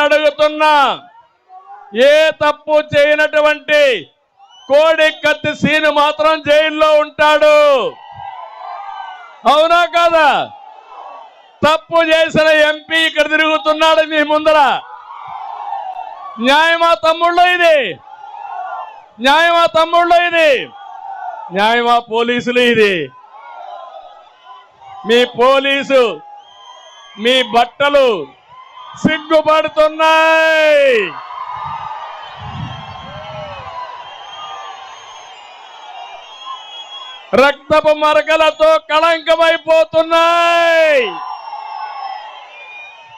నేను అడుగుతున్నా ఏ తప్పు చేయనటువంటి కోడి కత్తి సీను మాత్రం జైల్లో ఉంటాడు. అవునా కాదా? తప్పు చేసిన ఎంపీ ఇక్కడ తిరుగుతున్నాడు మీ ముందర. న్యాయమా తమ్ముళ్ళు ఇది? న్యాయమా తమ్ముళ్ళు ఇది? న్యాయమా పోలీసులు ఇది? మీ పోలీసు మీ బట్టలు సిగ్గుపడుతున్నాయి. రక్తపు మరకలతో కళంకమైపోతున్నాయి.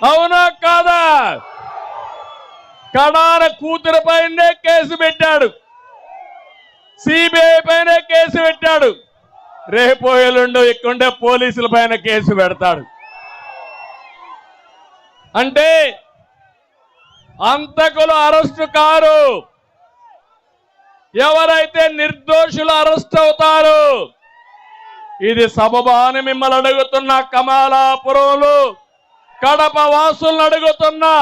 అవునా కాదా? కడాన కూతురు పైనే కేసు పెట్టాడు. సిబిఐ పైన కేసు పెట్టాడు. రేపు ఎల్లుండో ఇక్కడుండే పోలీసుల పైన కేసు పెడతాడు. అంటే అంతకులు అరెస్టు కారు. ఎవరైతే నిర్దోషులు అరెస్ట్ అవుతారు ఇది సబబా అని మిమ్మల్ని అడుగుతున్న కమలాపురంలో కడప వాసులను అడుగుతున్నా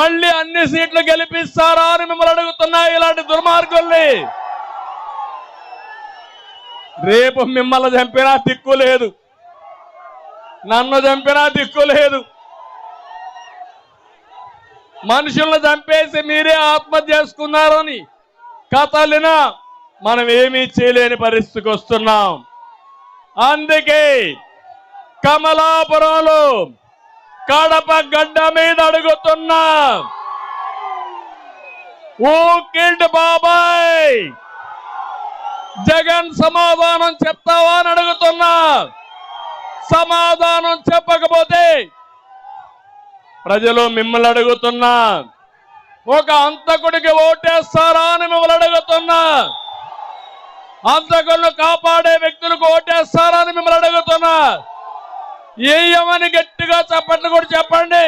మళ్ళీ అన్ని సీట్లు గెలిపిస్తారా అని మిమ్మల్ని అడుగుతున్నా ఇలాంటి దుర్మార్గుల్ని. రేపు మిమ్మల్ని చంపినా దిక్కు లేదు. నన్ను చంపినా దిక్కు లేదు. మనుషులను చంపేసి మీరే ఆత్మహత్య చేసుకున్నారని కథలినా మనం ఏమీ చేయలేని పరిస్థితికి వస్తున్నాం. అందుకే కమలాపురంలో కడప గడ్డ మీద అడుగుతున్నా ఓ బాబాయ్ జగన్ సమాధానం చెప్తావా అని అడుగుతున్నా. సమాధానం చెప్పకపోతే ప్రజలు మిమ్మల్ని అడుగుతున్నా ఒక అంతకుడికి ఓటేస్తారా అని మిమ్మల్ని అడుగుతున్నా అంతకులను కాపాడే వ్యక్తులకు ఓటేస్తారా అని మిమ్మల్ని అడుగుతున్నా. ఏయమని గట్టిగా చెప్పండి కూడా చెప్పండి.